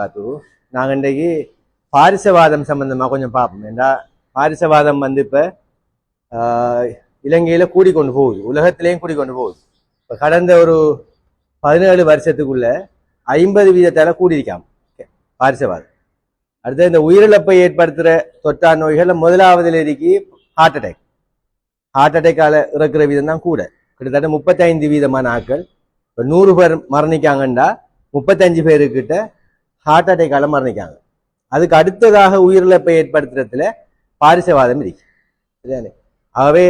காத்து. நாங்கள் இன்றைக்கு பாரிசவாதம் சம்பந்தமாக கொஞ்சம் பார்ப்போம். ஏண்டா? பாரிசவாதம் வந்து இப்போ இலங்கையில் கூடிக்கொண்டு போகுது. உலகத்திலேயும் கூடிக்கொண்டு போகுது. இப்போ கடந்த ஒரு பதினேழு வருஷத்துக்குள்ள ஐம்பது வீதத்தால் கூடியிருக்காம. பாரிசவாதம். அடுத்து இந்த உயிரிழப்பை ஏற்படுத்துகிற தொற்றா நோய்களில் முதலாவதில் இருக்கி ஹார்ட் அட்டாக் ஹார்ட் அட்டாக்கால் இறக்குற வீதம் தான் கூட. கிட்டத்தட்ட முப்பத்தைந்து வீதமான ஆட்கள். இப்போ நூறு பேர் மரணிக்காங்கண்டா. முப்பத்தஞ்சு பேருக்கிட்ட ஹார்ட் அட்டாக்கால மரணிக்காங்க அதுக்கு அடுத்ததாக உயிரிழப்பை ஏற்படுத்துறதுல பாரிசவாதம் இருக்கு. சரியானே ஆகவே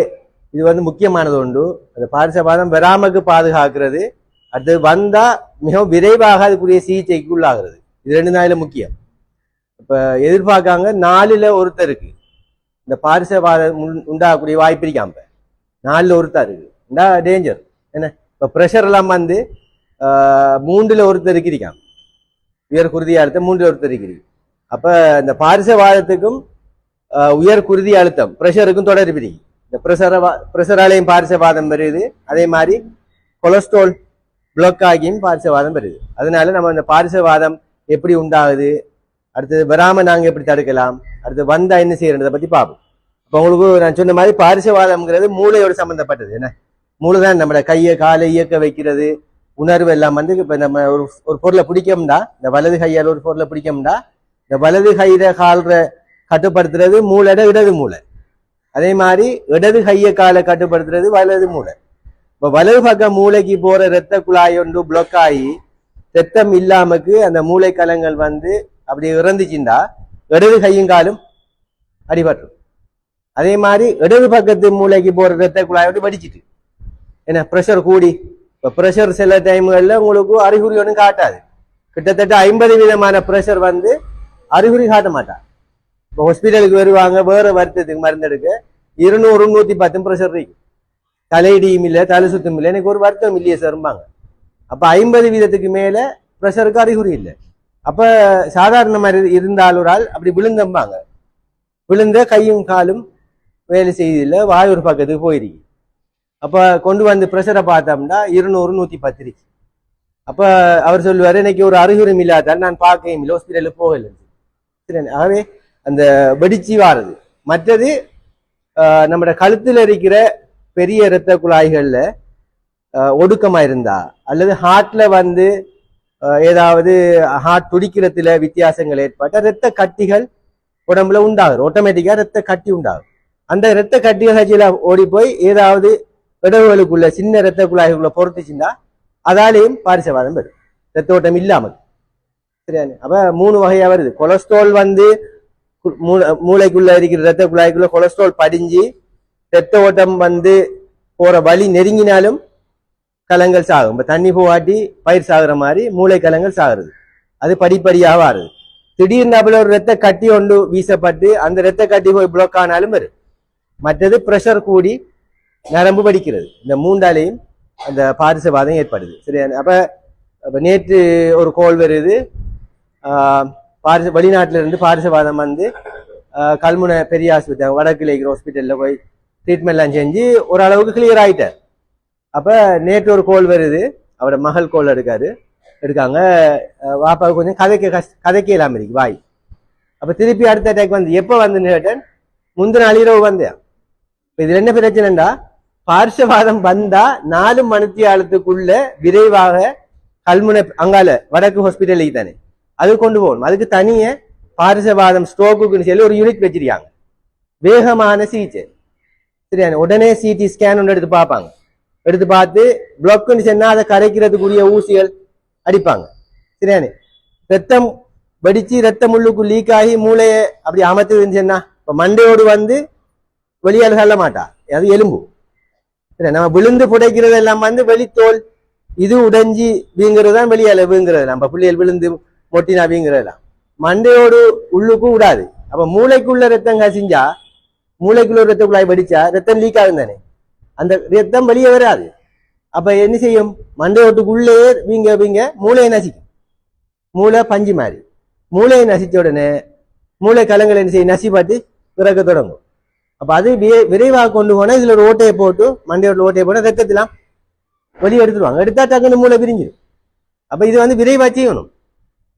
இது வந்து முக்கியமானது உண்டு. அந்த பாரிசவாதம் வராமக்கு பாதுகாக்கிறது. அடுத்தது வந்தா மிகவும் விரைவாக அதுக்குரிய சிகிச்சைக்கு உள்ளாகிறது. இது ரெண்டு நாளில முக்கியம். இப்ப எதிர்பார்க்காங்க நாலுல ஒருத்தருக்கு. இந்த பாரிசவாதம் உண்- உண்டாகக்கூடிய வாய்ப்பு இருக்காம நாலில் நாலுல ஒருத்தர் இருக்கு. இந்தா டேஞ்சர் என்ன? இப்போ ப்ரெஷர் எல்லாம் வந்து ஆஹ், ஒருத்தருக்கு இருக்காங்க. உயர் குருதி அழுத்தம் மூன்றில் ஒருத்தர் டிகிரி அப்ப இந்த பாரிசவாதத்துக்கும் உயர் குருதி அழுத்தம் ப்ரெஷருக்கும் தொடர்பு இருக்கு இந்த ப்ரெஷரவா ப்ரெஷராலையும் பாரிசவாதம் வருது அதே மாதிரி கொலஸ்ட்ரால் பிளாக் ஆகியும் பாரிசவாதம் வருது அதனால நம்ம இந்த பாரிசவாதம் எப்படி உண்டாகுது? அடுத்தது வராம நாங்கள் எப்படி தடுக்கலாம்? அடுத்து வந்தா என்ன செய்யறதை பத்தி பார்ப்போம். இப்போ உங்களுக்கு நான் சொன்ன மாதிரி பாரிசவாதம்ங்கிறது மூளையோட சம்மந்தப்பட்டது என்ன? மூளை தான் நம்மளோட கையை காலை இயக்க வைக்கிறது. உணர்வு எல்லாம் வந்து இப்போ நம்ம ஒரு ஒரு பொருளை பிடிக்கோம்னா இந்த வலது கையால் ஒரு பொருளை பிடிக்கோம்னா இந்த வலது கையில கால்ற கட்டுப்படுத்துறது மூளைட இடது மூளை. அதே மாதிரி இடது கையை காலை கட்டுப்படுத்துறது வலது மூளை. இப்போ வலது பக்கம் மூளைக்கு போற இரத்த குழாய் ஒன்று பிளாக் ஆகி ரத்தம் இல்லாமக்கு அந்த மூளை கலங்கள் வந்து அப்படி இறந்துச்சுண்டா இடது கையும் காலும் அடிபட்டுரும். அதே மாதிரி இடது பக்கத்து மூளைக்கு போற ரத்த குழாய் வந்து வடிச்சிட்டு. என்ன ப்ரெஷர் கூடி இப்போ ப்ரெஷர் சில டைம்களில் உங்களுக்கு அறிகுறி ஒன்றும் காட்டாது. கிட்டத்தட்ட ஐம்பது விதமான ப்ரெஷர் வந்து அறிகுறி காட்ட மாட்டான் இப்போ ஹாஸ்பிட்டலுக்கு வருவாங்க வேறு வருத்தத்துக்கு மருந்தெடுக்க இருநூறு நூற்றி பத்து ப்ரெஷர் இருக்கு தலையிடியும் இல்லை தலை சுத்தம் இல்லை எனக்கு ஒரு வருத்தம் இல்லையே சார்பாங்க அப்போ ஐம்பது வீதத்துக்கு மேலே ப்ரெஷருக்கு அறிகுறி இல்லை. அப்போ சாதாரண மாதிரி இருந்தால் ஒரு ஆள் அப்படி விழுந்தம்பாங்க. விழுந்த கையும் காலும் வேலை செய்யல வாய் ஒரு பக்கத்துக்கு போயிருக்கு அப்போ கொண்டு வந்து ப்ரெஷரை பார்த்தோம்னா இருநூறு நூற்றி பத்து அப்போ அவர் சொல்லுவார் இன்னைக்கு ஒரு அறிகுறும் இல்லாதால் நான் பார்க்கவும் இல்லை ஹாஸ்பிட்டலில் போகலை. சரி ஆகவே அந்த வெடிச்சு வாரது. மற்றது நம்மட கழுத்தில் இருக்கிற பெரிய இரத்த குழாய்களில் ஒடுக்கமாக இருந்தா அல்லது ஹார்ட்ல வந்து ஏதாவது ஹார்ட் துடிக்கிறதுல வித்தியாசங்கள் ஏற்பட்ட இரத்த கட்டிகள் உடம்புல உண்டாகும் ஆட்டோமேட்டிக்காக இரத்த கட்டி உண்டாகும். அந்த இரத்த கட்டிகள் ஓடி போய் ஏதாவது இடவுகளுக்குள்ள சின்ன இரத்த குழாய்களுக்குள்ள பொறுத்துச்சுன்னா அதாலேயும் பாரிசவாதம் வரும் ரத்த ஓட்டம் இல்லாமல் சரியானே அப்ப மூணு வகையா வருது கொலஸ்ட்ரால் வந்து மூளை- மூளைக்குள்ள இருக்கிற ரத்த குழாய்க்குள்ள கொலஸ்ட்ரால் படிஞ்சு ரத்த ஓட்டம் வந்து போற வழி நெருங்கினாலும் கலங்கள் சாகும் இப்ப தண்ணி போவாட்டி பயிர் சாகுற மாதிரி மூளை கலங்கள் சாகுறது அது படிப்படியாக வருது திடீர்னு ஒரு ரத்த கட்டி ஒன்று வீசப்பட்டு அந்த ரத்த கட்டி போய் பிளாக் ஆனாலும் வரும் மற்றது ப்ரெஷர் கூடி நரம்பு வடிக்கிறது இந்த மூண்டாலையும் அந்த பாரிசவாதம் ஏற்படுது. சரியா? அப்போ அப்போ நேற்று ஒரு கோல் வருது. பாரிச வெளிநாட்டிலிருந்து பாரிசவாதம் வந்து கல்முனை பெரிய ஆஸ்பத்திரி வடக்கு லேக்கிற ஹாஸ்பிட்டலில் போய் ட்ரீட்மெண்ட்லாம் செஞ்சு ஓரளவுக்கு கிளியர் ஆகிட்டார் அப்போ நேற்று ஒரு கோல் வருது. அவரோட மகள் கோல் எடுக்காரு. எடுக்காங்க. வாப்பா வாப்பாவுக்கு கொஞ்சம் கதைக்க கஷ் கதைக்க இல்லாமல் இருக்கு வாய். அப்போ திருப்பி அடுத்த அட்டாக் வந்து எப்போ வந்து கேட்டேன்? முந்தின நாள் இரவு வந்தேன். இப்போ இதில் என்ன பிரச்சனைண்டா? பார்ஷவாதம் வந்தா நாலு மணித்தியாலத்துக்குள்ள விரைவாக கல்முனை அங்கால வடக்கு ஹாஸ்பிட்டலுக்கு தானே. அது கொண்டு போகணும். அதுக்கு தனிய பார்சவாதம் ஸ்ட்ரோக்குன்னு சொல்லி ஒரு யூனிட் வச்சிருக்காங்க. வேகமான சிகிச்சை சரியான உடனே சிடி ஸ்கேன் ஒன்று எடுத்து பார்ப்பாங்க. எடுத்து பார்த்து பிளாக்னு சொன்னா அதை கரைக்கிறதுக்குரிய ஊசிகள் அடிப்பாங்க. சரியானே ரத்தம் வெடிச்சு ரத்தம் உள்ளுக்கு லீக் ஆகி மூளையை அப்படி அமர்த்துதுன்னு சொன்னா இப்போ மண்டையோடு வந்து வெளியால் செல்ல மாட்டா. அது எலும்பு. நம்ம விழுந்து புடைக்கிறது எல்லாம் வந்து வெளித்தோல் இது உடைஞ்சி வீங்கிறது தான் வெளியால வீங்கிறது நம்ம பிள்ளைகள் விழுந்து மொட்டினா வீங்கிறதெல்லாம் மண்டையோடு உள்ளுக்கும் விடாது. அப்ப மூளைக்குள்ள ரத்தம் கசிஞ்சா மூளைக்குள்ள ரத்த குழாய் வெடிச்சா ரத்தம் லீக் ஆகும் தானே. அந்த ரத்தம் வெளியே வராது. அப்ப என்ன செய்யும்? மண்டையோட்டுக்குள்ளே வீங்க வீங்க மூளையை நசிக்கும். மூளை பஞ்சு மாதிரி. மூளையை நசிச்ச உடனே மூளை கலங்களை என்ன செய்யும்? நசி பார்த்து பிறக்க தொடங்கும். அப்ப அது வி- விரைவாக கொண்டு போனா இதுல ஒரு ஓட்டையை போட்டு மண்டையோட ஓட்டையை போட்டு ரத்தத்திலாம் வெளியே எடுத்துருவாங்க. எடுத்தா டக்குன்னு மூளை பிரிஞ்சிடும் அப்ப இது வந்து விரைவா செய்யணும்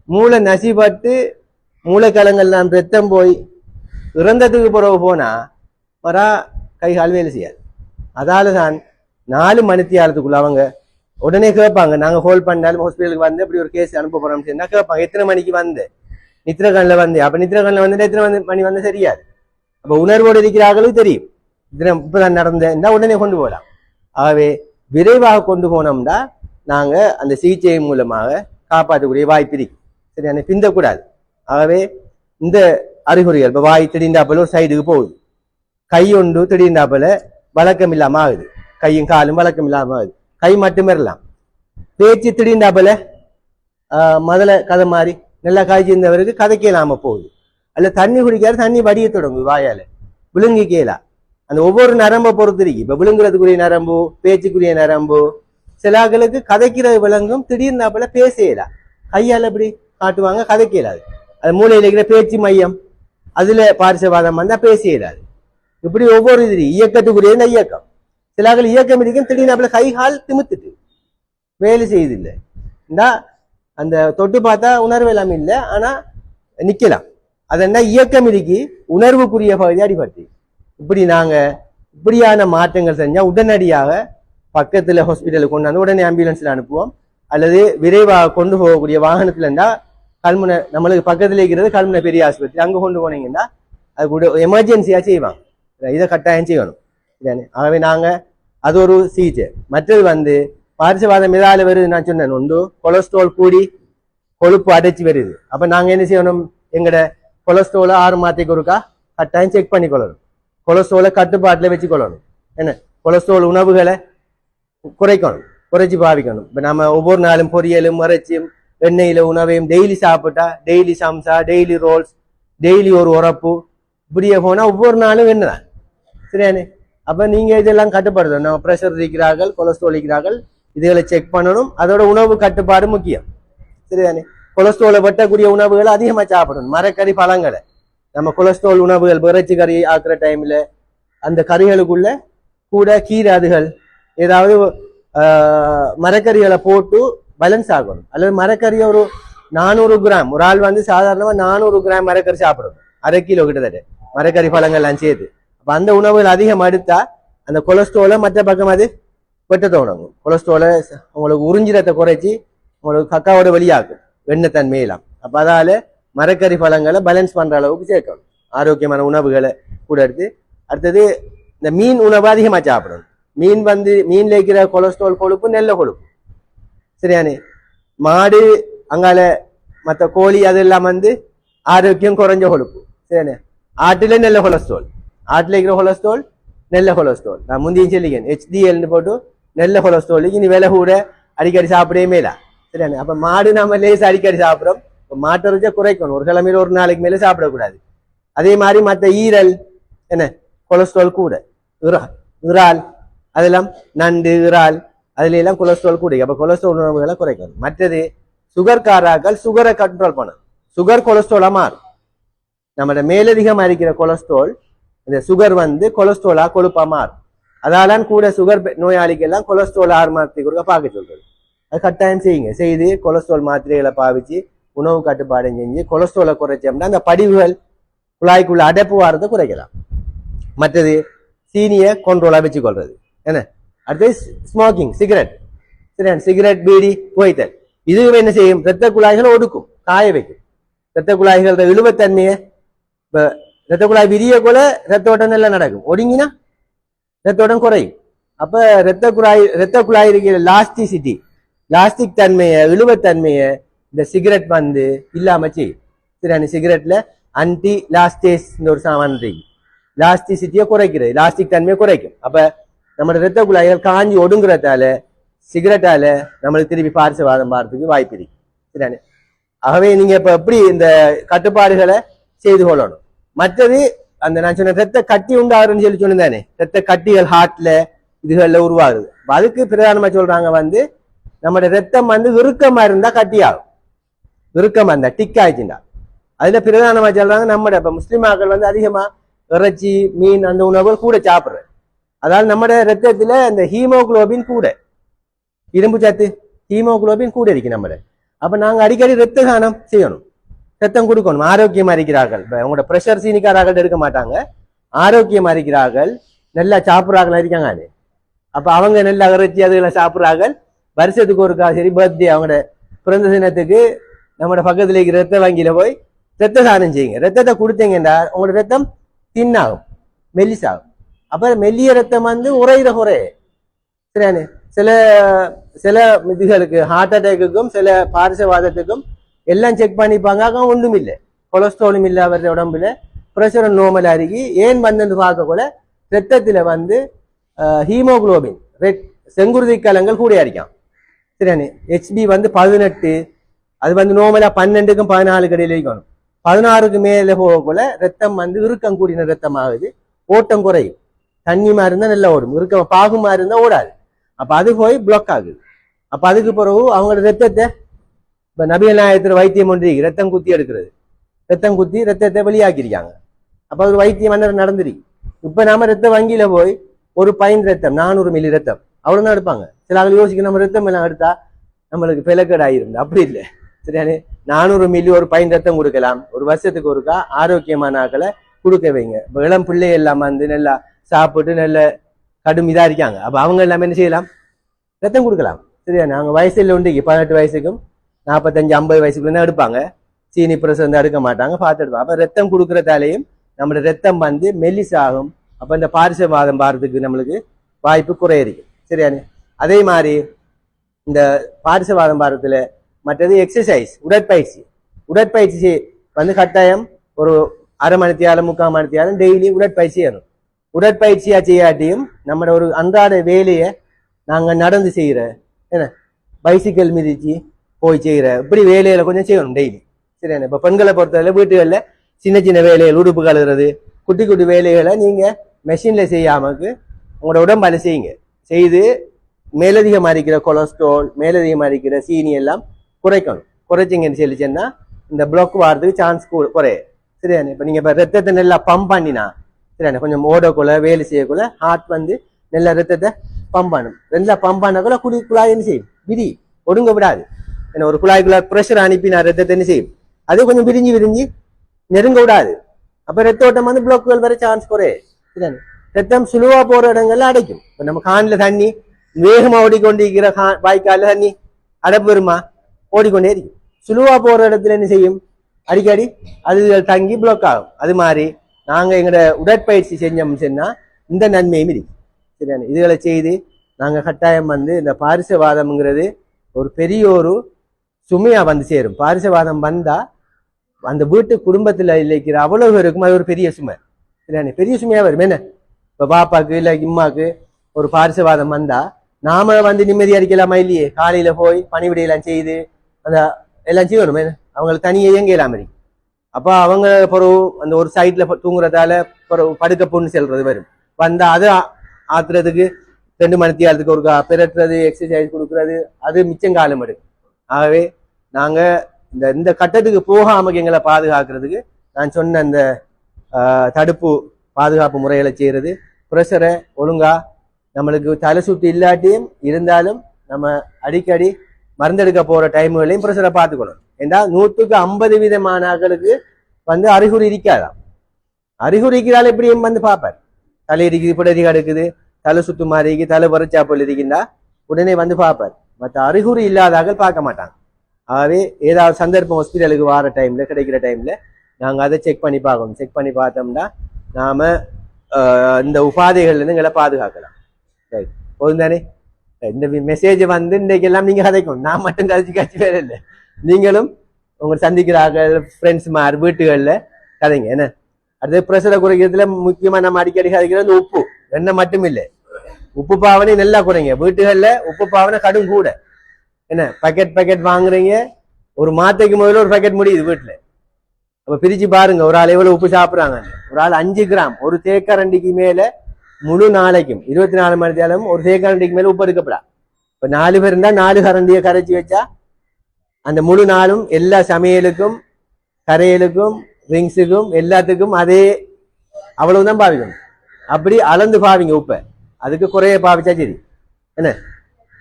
மூளை நசிபட்டு மூளைக்கலங்கள்லாம் ரத்தம் போய் இறந்ததுக்கு பிறகு போனா வரா கை கால் வேலை செய்யாது. அதால தான் நாலு மணித்தியாலத்துக்குள்ள அவங்க உடனே கேட்பாங்க நாங்க ஹோல்ட் பண்ணாலும் ஹாஸ்பிட்டலுக்கு வந்து இப்படி ஒரு கேஸ் அனுப்ப போறோம் சொன்னா கேட்பாங்க எத்தனை மணிக்கு வந்து? நித்திரகன்ல வந்து அப்ப நித்திரகன்ல வந்து எத்தனை வந்து மணி வந்து சரியாது. அப்ப உணர்வோடு இருக்கிறார்களும் தெரியும். தினம் இப்பதான் நடந்த உடனே கொண்டு போகலாம் ஆகவே விரைவாக கொண்டு போனோம்னா நாங்க அந்த சிகிச்சை மூலமாக காப்பாற்றக்கூடிய வாய்ப்பு இருக்கு. சரியான பிந்தக்கூடாது. ஆகவே இந்த அறிகுறிகள் இப்போ வாய் திடீர்ந்தாப்புல ஒரு சைடுக்கு போகுது. கை ஒன்று திடீர்ந்தாப்புல வழக்கம் இல்லாம ஆகுது. கையும் காலும் வழக்கம் இல்லாம ஆகுது. கை மட்டும் இருக்கலாம் பேச்சு திடீர்ந்தாப்புல ஆஹ் முதல்ல கதை மாதிரி நல்லா காய்ச்சிருந்தவருக்கு கதைக்க இல்லாம போகுது. அல்ல தண்ணி குடிக்காது தண்ணி வடிய தொடங்கும் வாயால. விழுங்கி கேலா அந்த ஒவ்வொரு நரம்பை பொறுத்து இருக்கு. இப்ப விழுங்குறதுக்குரிய நரம்பு பேச்சுக்குரிய நரம்பு சிலாக்களுக்கு கதைக்கிறது விளங்கும். திடீர்னாப்புல பேசல. கையால இப்படி காட்டுவாங்க? கதைக்கலாது அது. மூளையில் இருக்கிற பேச்சு மையம். அதுல பாரிசவாதம் வந்தா பேச இப்படி ஒவ்வொரு இது இயக்கத்துக்குரிய இந்த இயக்கம். சிலாக்கள் இயக்கம் இருக்கும் திடீர்னாப்புல கை கால் திமுத்துட்டு. வேலை செய்யுது இல்லை. அந்த தொட்டு பார்த்தா உணர்வு எல்லாமே இல்லை. ஆனா நிக்கலாம். அது என்ன? இயக்கம் இருக்கு. உணர்வுக்குரிய பகுதி அடிபட்டு. இப்படி நாங்க இப்படியான மாற்றங்கள் செஞ்சா உடனடியாக பக்கத்துல ஹாஸ்பிட்டலுக்கு கொண்டாந்து உடனே ஆம்புலன்ஸ்ல அனுப்புவோம். அல்லது விரைவாக கொண்டு போகக்கூடிய வாகனத்துல இருந்தா கல்முனை நம்மளுக்கு பக்கத்துல இருக்கிறது கல்முனை பெரிய ஆஸ்பத்திரி. அங்க கொண்டு போனீங்கன்னா அது கூட எமர்ஜென்சியா செய்வாங்க. இதை கட்டாயம் செய்யணும். இதானே. ஆகவே நாங்க அது ஒரு சிகிச்சை மற்றது வந்து பார்சவாதம் எதாவது வருது நான் சொன்னேன். ஒன்று கொலஸ்ட்ரால் கூடி கொழுப்பு அடைச்சி வருது. அப்ப நாங்க என்ன செய்யணும்? எங்கட கொலஸ்ட்ரால ஆறு மாதத்துக்கு ஒருக்கா? கட்டாயம் செக் பண்ணிக்கொள்ளணும் கொலஸ்ட்ராலை கட்டுப்பாட்டில் வச்சுக்கொள்ளணும் என்ன? கொலஸ்ட்ரால் உணவுகளை குறைக்கணும். குறைச்சி பாவிக்கணும். இப்போ நம்ம ஒவ்வொரு நாளும் பொரியலும் மறைச்சியும் எண்ணெயில உணவையும் டெய்லி சாப்பிட்டா டெய்லி சம்சா டெய்லி ரோல்ஸ் டெய்லி ஒரு உரப்பு இப்படியே போனால் ஒவ்வொரு நாளும் என்னதான் சரியானே? அப்போ நீங்கள் இதெல்லாம் கட்டுப்படுத்தணும். நம்ம ப்ரெஷர் இருக்கிறார்கள் கொலஸ்ட்ரால் இருக்கிறார்கள் இதுகளை செக் பண்ணணும். அதோட உணவு கட்டுப்பாடு முக்கியம். சரிதானே கொலஸ்ட்ராலை வெட்டக்கூடிய உணவுகளை அதிகமாக சாப்பிடணும். மரக்கறி பழங்களை. நம்ம கொலஸ்ட்ரால் உணவுகள் இறைச்சி கறி ஆக்குற டைமில் அந்த கறிகளுக்குள்ள கூட கீரை அதுகள் ஏதாவது ஆஹ், மரக்கறிகளை போட்டு பேலன்ஸ் ஆகணும். அல்லது மரக்கறியை ஒரு நானூறு கிராம் ஒரு ஆள் வந்து சாதாரணமாக நானூறு கிராம் மரக்கறி சாப்பிடணும். அரை கிலோ கிட்டத்தட்ட மரக்கறி பழங்கள்லாம் சேர்த்து. அப்போ அந்த உணவுகள் அதிகம் எடுத்தா அந்த கொலஸ்ட்ரோலை மற்ற பக்கம் அது வெட்ட தொடங்கும். கொலஸ்ட்ராலை உங்களுக்கு உறிஞ்சிரத்தை குறைச்சி உங்களுக்கு கக்காவோட வெளியாகும் வெண்ணத்தன்மை தன்மையெல்லாம் அப்ப அதால மரக்கறி பழங்களை பேலன்ஸ் பண்ற அளவுக்கு சேர்க்கணும். ஆரோக்கியமான உணவுகளை கூட எடுத்து அடுத்தது இந்த மீன் உணவு அதிகமா சாப்பிடணும். மீன் வந்து மீன்ல இருக்கிற கொலஸ்ட்ரால் கொழுப்பு நெல்ல கொழுப்பு. சரியானே? மாடு அங்கால மற்ற கோழி அது எல்லாம் வந்து ஆரோக்கியம் குறைஞ்ச கொழுப்பு. சரியானே? ஆட்டுல நெல்ல கொலஸ்ட்ரால். ஆட்டுல இருக்கிற கொலஸ்ட்ரால் நெல்ல கொலஸ்ட்ரால். நான் முந்தையும் சொல்லிக்கேன் ஹெச்டிஎல்னு போட்டு நெல்ல கொலஸ்ட்ரால் இனி விலை கூட அடிக்கடி சாப்பிடவே மேலா. சரியானே? அப்ப மாடு நம்ம லேஸ் அடிக்கடி சாப்பிடுறோம். இப்ப மாட்டை ருச்சியை குறைக்கணும். ஒரு கிழமையில ஒரு நாளைக்கு மேல சாப்பிடக்கூடாது. அதே மாதிரி மற்ற ஈரல் என்ன? கொலஸ்ட்ரால் கூட. இறா- இறால் அதெல்லாம் நண்டு இறால் அதுல எல்லாம் கொலஸ்ட்ரால் கூட. அப்ப கொலஸ்ட்ரால் உணவுகளை குறைக்கணும். மற்றது சுகர் காராக்கள் சுகரை கண்ட்ரோல் பண்ணணும். சுகர் கொலஸ்ட்ராலா மாறும். நம்மளோட மேலதிகமா இருக்கிற கொலஸ்ட்ரால் இந்த சுகர் வந்து கொலஸ்ட்ராலா கொழுப்பா மாறும். அதாலான் கூட சுகர் நோயாளிக்கு எல்லாம் கொலஸ்ட்ரால் ஆறு மாதத்துக்கு கொடுக்க பார்க்க சொல்றது. அது கட்டாயம் செய்யுங்க. செய்து கொலஸ்ட்ரால் மாத்திரைகளை பாவிச்சு உணவு கட்டுப்பாடு செஞ்சு கொலஸ்ட்ராலை குறைச்சோம்னா அந்த படிவுகள் குழாய்க்குள்ள அடைப்பு வாரத்தை குறைக்கலாம். மற்றது சீனியை கண்ட்ரோலாக வச்சுக்கொள்றது. என்ன? அடுத்தது ஸ்மோக்கிங் சிகரெட் சரியா சிகரெட் பீடி புகைத்தல். இதுவும் என்ன செய்யும்? இரத்த குழாய்களை ஒடுக்கும் காய வைக்கும். இரத்த குழாய்களோட இழுவத்தன்மையை இப்போ இரத்த குழாய் விரிய கூட ரத்த ஓட்டம் நல்லா நடக்கும். ஒடுங்கினா ரத்த ஓட்டம் குறையும். அப்போ இரத்த குழாய் இரத்த குழாய் இருக்கிற லாஸ்டிசிட்டி பிளாஸ்டிக் தன்மையை இழுவத்தன்மையை இந்த சிகரெட் வந்து இல்லாம செய்யும். சரி சிகரெட்ல அன்டி லாஸ்டேஸ் ஒரு சாமான் இருக்கு லாஸ்டிசிட்டியை குறைக்கிறது. லாஸ்டிக் தன்மையை குறைக்கும். அப்ப நம்ம ரத்த குழாய்கள் காஞ்சி ஒடுங்குறதால சிகரெட்டால நம்மளுக்கு திருப்பி பார்சவாதம் பார்த்துக்கு வாய்ப்பு இருக்கு. சரியானே ஆகவே நீங்க இப்ப எப்படி இந்த கட்டுப்பாடுகளை செய்து கொள்ளணும்? மற்றது அந்த நான் சொன்ன ரத்த கட்டி உண்டாகுதுன்னு சொல்லி சொன்னேன் தானே? ரத்த கட்டிகள் ஹார்ட்ல இதுகள்ல உருவாகுது. அதுக்கு பிரதானமா சொல்றாங்க வந்து நம்முடைய ரத்தம் வந்து விருக்கமா இருந்தா கட்டியாகும். விருக்கமா இருந்தா டிக் ஆயிடுச்சுண்டா அதுல பிரதானமா சொல்றாங்க நம்மட இப்ப முஸ்லிமாக்கள் வந்து அதிகமா இறைச்சி மீன் அந்த உணவுகள் கூட சாப்பிடுறது. அதாவது நம்மட ரத்தத்துல இந்த ஹீமோகுளோபின் கூட. இரும்பு சத்து ஹீமோகுளோபின் கூட இருக்கு நம்மட அப்ப நாங்க அடிக்கடி ரத்த தானம் செய்யணும். ரத்தம் கொடுக்கணும். ஆரோக்கியமா இருக்கிறார்கள். இப்ப உங்களோட ப்ரெஷர் சீனிக்காரர்கள் எடுக்க மாட்டாங்க. ஆரோக்கியமா இருக்கிறார்கள். நல்லா சாப்பிட்றார்கள் இருக்காங்க அது அப்ப அவங்க நல்லா இறைச்சி அதுகளை சாப்பிட்றார்கள். வருஷத்துக்கு ஒருக்கா சரி பர்த்டே அவங்களோட பிறந்த தினத்துக்கு நம்மளோட பக்கத்துல இருக்கிற ரத்த வங்கியில போய் ரத்த தானம் செய்யுங்க. ரத்தத்தை கொடுத்தீங்கன்னா உங்களோட ரத்தம் தின்னாகும் மெல்லிசாகும். அப்புறம் மெல்லிய ரத்தம் வந்து உறையிற குறை. சரியானு? சில சில இதுகளுக்கு ஹார்ட் அட்டாக்குக்கும் சில பாரிசவாதத்துக்கும் எல்லாம் செக் பண்ணிப்பாங்க. ஆக ஒன்றும் இல்லை கொலஸ்ட்ராலும் இல்லை அவருடைய உடம்புல ப்ரெஷரும் நோமல் அருகி ஏன் வந்துன்னு பார்க்கக்கூட ரத்தத்தில் வந்து ஹீமோகுளோபின் ரெட் செங்குருதி கலங்கள் கூட அடிக்கும். சரியானே ஹெச்பி வந்து பதினெட்டு அது வந்து நோமலாக பன்னெண்டுக்கும் பதினாலுக்கு இடையில வரும் பதினாறுக்கு மேல போகக்குள்ள ரத்தம் வந்து இறுக்கம் கூடின ரத்தம் ஆகுது ஓட்டம் குறையும். தண்ணி மாதிரி இருந்தா நல்லா ஓடும். இறுக்கம் பாகு மாதிரி இருந்தா ஓடாது. அப்ப அது போய் பிளாக் ஆகுது. அப்ப அதுக்கு பிறகு அவங்களோட ரத்தத்தை இப்ப நபிகள் நாயகத்துல வைத்தியம் ஒன்றி ரத்தம் குத்தி எடுக்கிறது. ரத்தம் குத்தி ரத்தத்தை வெளியாக்கிருக்காங்க அப்போ ஒரு வைத்தியம் என்ன நடந்துருக்கு. இப்ப நாம ரத்த வங்கியில போய் ஒரு பயன் ரத்தம் நானூறு மில்லி ரத்தம் அவ்வளோதான் எடுப்பாங்க. சில அதில் யோசிக்க நம்ம ரத்தம் எல்லாம் எடுத்தா நம்மளுக்கு பிளக்கட் ஆயிரும் அப்படி இல்லை. சரியானே? நானூறு மில்லி ஒரு பயன் ரத்தம் கொடுக்கலாம். ஒரு வருஷத்துக்கு ஒருக்கா ஆரோக்கியமான ஆக்களை கொடுக்க வைங்க. இளம் பிள்ளை எல்லாம் வந்து நல்லா சாப்பிட்டு நல்ல கடும் இதா இருக்காங்க. அப்ப அவங்க எல்லாமே என்ன செய்யலாம்? ரத்தம் கொடுக்கலாம். சரியா நாங்கள் வயசுல உண்டு. பதினெட்டு வயசுக்கும் நாற்பத்தஞ்சு ஐம்பது வயசுக்குள்ள தான் எடுப்பாங்க. சீனி பிரஸ் வந்து எடுக்க மாட்டாங்க. பார்த்து எடுப்பாங்க அப்ப ரத்தம் கொடுக்குறதாலேயும் நம்மளோட ரத்தம் வந்து மெல்லிசாகும். அப்ப இந்த பாரிசவாதம் பாடுறதுக்கு நம்மளுக்கு வாய்ப்பு குறையிருக்கு சரியானே? அதே மாதிரி இந்த பாரிசவாதம் பாரத்தில் மற்றது எக்ஸசைஸ் உடற்பயிற்சி. உடற்பயிற்சி வந்து கட்டாயம் ஒரு அரை மணித்தியாலும் முக்கால் மணித்தியாலும் டெய்லி உடற்பயிற்சி செய்யணும் உடற்பயிற்சியாக செய்யாட்டியும் நம்மளோட ஒரு அன்றாட வேலையை நாங்கள் நடந்து செய்கிற என்ன பைசிக்கல் மிதிச்சு போய் செய்கிற இப்படி வேலையில கொஞ்சம் செய்யணும் டெய்லி சரியான இப்போ பெண்களை பொறுத்தவரை வீட்டுகளில் சின்ன சின்ன வேலைகள் உடுப்பு கழுவுறது குட்டி குட்டி வேலைகளை நீங்கள் மெஷினில் செய்யாமக்கு உங்களோட உடம்பால செய்யுங்க. செய்து மேலதிகமாக இருக்கிற கொலஸ்ட்ரால் மேலதிகமாக இருக்கிற சீனி எல்லாம் குறைக்கணும். குறைச்சிங்கன்னு சொல்லிச்சேன்னா இந்த பிளாக் வாரத்துக்கு சான்ஸ் குறைய. சரியான இப்போ நீங்கள் இப்போ ரத்தத்தை நல்லா பம்ப் பண்ணினா சரியா கொஞ்சம் ஓடக்குள்ள வேலை செய்யக்குள்ள ஹார்ட் வந்து நல்ல ரத்தத்தை பம்ப் பண்ணும். நல்லா பம்ப் பண்ணக்குள்ள குடி குழாய் என்ன செய்யும்? விதி. ஒடுங்க விடாது. ஏன்னா ஒரு குழாய்க்குள்ள ப்ரெஷர் அனுப்பி நான் ரத்தத்தை என்ன செய்யும்? அது கொஞ்சம் விரிஞ்சு விரிஞ்சு நெருங்க விடாது. அப்போ ரத்த ஓட்டம் வந்து பிளாக்குகள் வர சான்ஸ் குறைய. சரியான ரத்தம் சுழுவா போகிற இடங்கள்ல அடைக்கும். இப்போ நம்ம காணில் தண்ணி வேகமா ஓடிக்கொண்டிருக்கிற கா- வாய்க்கால்ல தண்ணி அடைப்பு வருமா ஓடிக்கொண்டே இருக்கும் சுலுவா போற இடத்துல என்ன செய்யும்? அடிக்கடி அது தங்கி பிளாக் ஆகும். அது மாதிரி நாங்க எங்களோட உடற்பயிற்சி செஞ்சோம்னு சொன்னா இந்த நன்மையும் இருக்கு. சரியான இதுகளை செய்து நாங்க கட்டாயம் வந்து இந்த பாரிசவாதம்ங்கிறது ஒரு பெரிய ஒரு சுமையா வந்து சேரும். பாரிசவாதம் வந்தா அந்த வீட்டு குடும்பத்துல இல்லைக்கிற அவ்வளவு பேருக்கும் அது ஒரு பெரிய சுமை. சரியான பெரிய சுமையா வரும். என்ன? இப்ப பாப்பாக்கு இல்ல இம்மாக்கு ஒரு பாரிசவாதம் வந்தா நாம வந்து நிம்மதியா இருக்கலாமா இல்லையே? காலையில போய் பணிவிடையெல்லாம் செய்து அந்த எல்லாம் செய்யணும். என்ன? அவங்களுக்கு தனியே இயங்க இல்லாம இருக்கு அவங்க பிறகு அந்த ஒரு சைட்ல தூங்குறதால பிறகு படுக்க பொண்ணு செல்றது வரும். வந்தா அது ஆ- ஆத்துறதுக்கு ரெண்டு மணி நேரத்துக்கு ஒரு பிறட்டுறது எக்ஸசைஸ் கொடுக்கறது அது மிச்சம் காலம் எடுக்கும். ஆகவே நாங்க இந்த இந்த கட்டத்துக்கு போகாம எங்களை பாதுகாக்கிறதுக்கு நான் சொன்ன அந்த தடுப்பு பாதுகாப்பு முறைகளை செய்யறது ப்ரெஷரை ஒழுங்கா நம்மளுக்கு தலை சுத்தி இல்லாட்டியும் இருந்தாலும் நம்ம அடிக்கடி மருந்தெடுக்க போற டைம்களையும் பிரசரை பார்த்துக்கணும். ஏன்னா நூற்றுக்கு ஐம்பது விதமான ஆட்களுக்கு வந்து அறிகுறி இருக்காதாம். அறிகுறிக்கிறாள் எப்படியும் வந்து பார்ப்பார். தலை இருக்குது பிடரி கிடக்குது தலை சுத்து மாதிரி தலை பறிச்சா போல் இருக்கின்றா உடனே வந்து பார்ப்பார். மற்ற அறிகுறி இல்லாதாக பார்க்க மாட்டாங்க. ஆகவே ஏதாவது சந்தர்ப்பம் ஹாஸ்பிட்டலுக்கு வர டைம்ல கிடைக்கிற டைம்ல நாங்கள் அதை செக் பண்ணி பார்க்கணும். செக் பண்ணி பார்த்தோம்னா நாம இந்த உபாதைகள்லேருந்து எங்களை பாதுகாக்கலாம். ரைட் போதும் தானே இந்த மெசேஜ் வந்து இன்றைக்கு எல்லாம் நீங்க கதைக்கும் நான் மட்டும் கதைச்சு கட்சி வேற இல்லை நீங்களும் உங்களை சந்திக்கிறார்கள் ஃப்ரெண்ட்ஸ் மார் வீட்டுகளில் கதைங்க என்ன அடுத்தது ப்ரெஷரை குறைக்கிறதுல முக்கியமா நம்ம அடிக்கடி கதைக்கிறது உப்பு எண்ணெய் மட்டும் இல்லை உப்பு பாவனை நல்லா குறைங்க வீட்டுகளில் உப்பு பாவனை கடும் கூட என்ன பக்கெட் பக்கெட் வாங்குறீங்க ஒரு மாத்தைக்கு முதல்ல ஒரு பக்கெட் முடியுது வீட்டில் அப்போ பிரித்து பாருங்க ஒரு ஆள் எவ்வளோ உப்பு சாப்பிட்றாங்க ஒரு ஆள் அஞ்சு கிராம் ஒரு தேக்கரண்டிக்கு மேலே முழு நாளைக்கும் இருபத்தி நாலு மணி நேரம் ஒரு தேக்கரண்டிக்கு மேல உப்பு எடுக்கப்படா. இப்ப நாலு பேர் இருந்தா நாலு கரண்டியை கரைச்சி வச்சா அந்த முழு நாளும் எல்லா சமையலுக்கும் கரையலுக்கும் ட்ரிங்க்ஸுக்கும் எல்லாத்துக்கும் அதே அவ்வளவுதான் பாவிக்கணும் அப்படி அளந்து பாவிங்க உப்பை. அதுக்கு குறைய பாவிச்சா சரி. என்ன?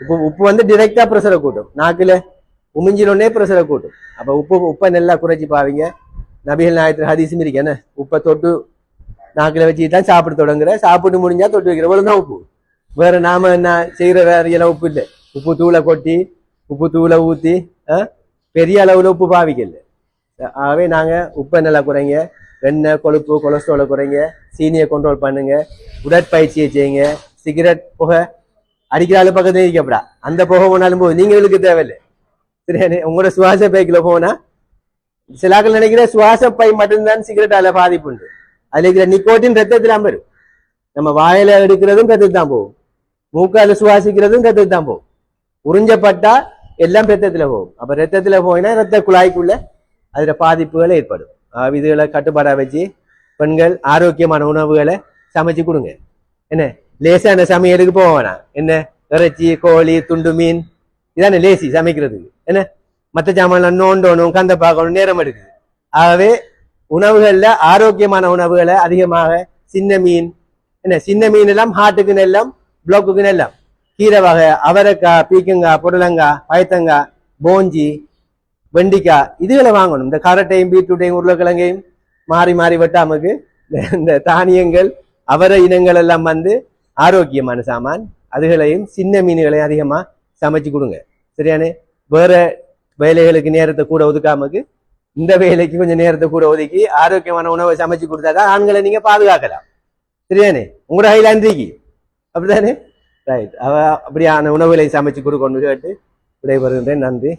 உப்பு உப்பு வந்து டிரெக்டா ப்ரெஷரை கூட்டும். நாக்குல உமிஞ்சினோடனே ப்ரெஷரை கூட்டும். அப்போ உப்பு உப்பை நல்லா குறைச்சி பாவிங்க. நபிகள் நாயத்தில் ஹதீஸும் இருக்கு. என்ன? உப்பை தொட்டு நாக்கில் வச்சு தான் சாப்பிட தொடங்குற சாப்பிட்டு முடிஞ்சா தொட்டு வைக்கிற இவ்வளவுதான் உப்பு. வேற நாம என்ன செய்கிற வேற எல்லாம் உப்பு இல்லை. உப்பு தூளை கொட்டி உப்பு தூளை ஊற்றி பெரிய அளவில் உப்பு பாவிக்கல. ஆகவே நாங்கள் உப்பை நல்லா குறைங்க. வெண்ணெய் கொழுப்பு கொலஸ்ட்ராலை குறைங்க. சீனியை கண்ட்ரோல் பண்ணுங்க. உடற்பயிற்சியை செய்யுங்க. சிகரெட் புகை அடிக்கிற ஆளு பக்கத்துல இருக்கப்படா. அந்த புகை போனாலும் போது நீங்களுக்கு தேவையில்லை? சரியா? உங்களோட சுவாச பைக்கில் போனா சிலாக்கள் நினைக்கிற சுவாச பை மட்டும்தான் சிகரெட்டால பாதிப்பு உண்டு. அதுல நிக்கோட்டின் நிக்கோட்டின் தான் வரும் நம்ம வாயில எடுக்கிறதும் ரத்தத்துக்கு தான் போகும். மூக்கால சுவாசிக்கிறதும் ரத்தத்துக்கு தான் போகும். உறிஞ்சப்பட்டா எல்லாம் ரத்தத்துல போகும். அப்ப ரத்தத்துல போயினா ரத்த குழாய்க்குள்ள அதுல பாதிப்புகள் ஏற்படும். இதுகளை கட்டுப்பாடா வச்சு பெண்கள் ஆரோக்கியமான உணவுகளை சமைச்சு கொடுங்க. என்ன? லேசான சமையலுக்கு போக வேணாம். என்ன? இறைச்சி கோழி துண்டு மீன். இதானே லேசி சமைக்கிறதுக்கு. என்ன? மற்ற சாமான் நோண்டணும் கந்த பார்க்கணும் நேரம் எடுக்குது. ஆகவே உணவுகள்ல ஆரோக்கியமான உணவுகளை அதிகமாக சின்ன மீன் என்ன சின்ன மீன் எல்லாம் ஹார்ட்டுக்கு நெல்லம் பிளோக்குக்கு நெல்லம். கீரை வகை அவரைக்காய் பீக்கங்காய் புடலங்காய் பயத்தங்காய் போஞ்சி வெண்டிக்காய் இதுகளை வாங்கணும். இந்த கரட்டையும் பீட்ரூட்டையும் உருளைக்கிழங்கையும் மாறி மாறி வெட்டாமக்கு இந்த- இந்த தானியங்கள் அவரை இனங்கள் எல்லாம் வந்து ஆரோக்கியமான சாமான். அதுகளையும் சின்ன மீன்களையும் அதிகமாக சமைச்சு கொடுங்க. சரியானே? வேற வேலைகளுக்கு நேரத்தை கூட ஒதுக்காமக்கு இந்த வேலைக்கு கொஞ்சம் நேரத்தை கூட ஒதுக்கி ஆரோக்கியமான உணவை சமைச்சு கொடுத்தாதான் ஆண்களை நீங்க பாதுகாக்கலாம். சரியானே உங்களோட அன்றைக்கு அப்படிதானே? ரைட் அவ அப்படியான உணவுகளை சமைச்சு கொடுக்கணும்னு கேட்டு விடைபெறுகின்றேன். நன்றி.